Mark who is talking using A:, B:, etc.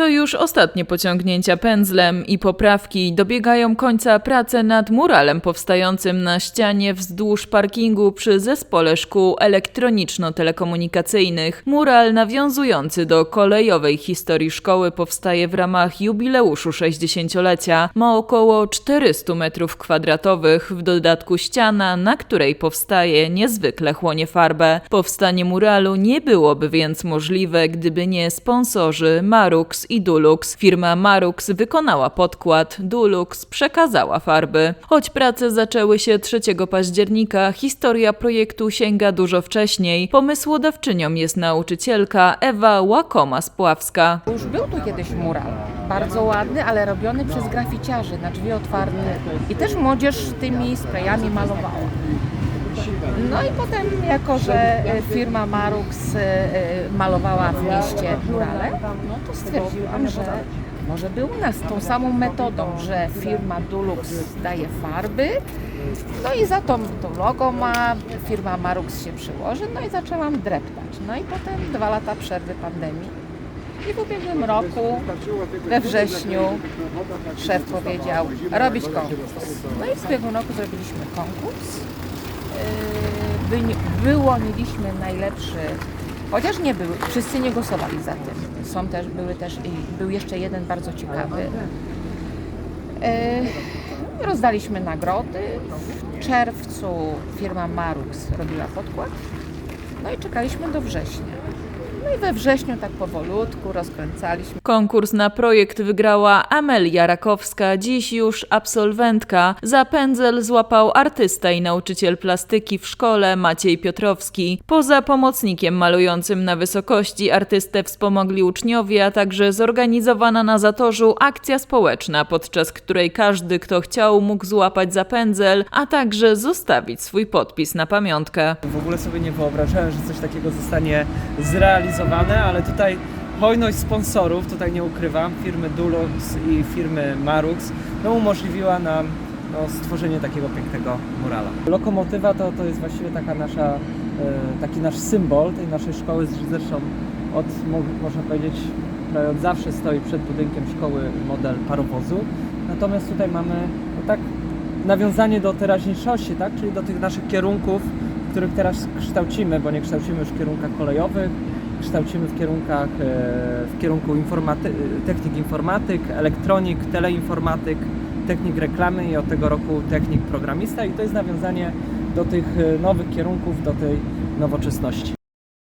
A: To już ostatnie pociągnięcia pędzlem i poprawki dobiegają końca prace nad muralem powstającym na ścianie wzdłuż parkingu przy zespole szkół elektroniczno-telekomunikacyjnych. Mural nawiązujący do kolejowej historii szkoły powstaje w ramach jubileuszu 60-lecia. Ma około 400 metrów kwadratowych, w dodatku ściana, na której powstaje niezwykle chłonie farbę. Powstanie muralu nie byłoby więc możliwe, gdyby nie sponsorzy Marux i Dulux. Firma Marux wykonała podkład, Dulux przekazała farby. Choć prace zaczęły się 3 października, historia projektu sięga dużo wcześniej. Pomysłodawczynią jest nauczycielka Ewa Łakoma-Spławska.
B: Już był tu kiedyś mural, bardzo ładny, ale robiony przez graficiarzy na drzwi otwarte. I też młodzież tymi sprayami malowała. No i potem, jako że e, firma Marux e, e, malowała w mieście murale, no to stwierdziłam, że może by u nas tą samą metodą, że firma Dulux daje farby, no i za to, to logo ma, firma Marux się przyłoży, no i zaczęłam dreptać. No i potem dwa lata przerwy pandemii. I w ubiegłym roku, we wrześniu, szef powiedział robić konkurs. No i w ubiegłym roku zrobiliśmy konkurs. Wyłoniliśmy najlepszy, chociaż nie był, wszyscy nie głosowali za tym. Są też, były też, był jeszcze jeden bardzo ciekawy. Yy, Rozdaliśmy nagrody. W czerwcu firma Marux robiła podkład. No i czekaliśmy do września. No i we wrześniu tak powolutku rozkręcaliśmy.
A: Konkurs na projekt wygrała Amelia Rakowska, dziś już absolwentka. Za pędzel złapał artysta i nauczyciel plastyki w szkole Maciej Piotrowski. Poza pomocnikiem malującym na wysokości artystę wspomogli uczniowie, a także zorganizowana na Zatorzu akcja społeczna, podczas której każdy, kto chciał, mógł złapać za pędzel, a także zostawić swój podpis na pamiątkę.
C: W ogóle sobie nie wyobrażałem, że coś takiego zostanie zrealizowane, ale tutaj hojność sponsorów, tutaj nie ukrywam, firmy Dulux i firmy Marux, no umożliwiła nam no, stworzenie takiego pięknego murala. Lokomotywa to, to jest właściwie taka nasza, e, taki nasz symbol tej naszej szkoły, zresztą od, mo- można powiedzieć, prawie od zawsze stoi przed budynkiem szkoły model parowozu. Natomiast tutaj mamy no tak nawiązanie do teraźniejszości, tak? czyli do tych naszych kierunków, w których teraz kształcimy, bo nie kształcimy już w kierunkach kolejowych, kształcimy w kierunkach, e, w kierunku informaty- technik informatyk, elektronik, teleinformatyk, technik reklamy i od tego roku technik programista i to jest nawiązanie do tych e, nowych kierunków, do tej nowoczesności.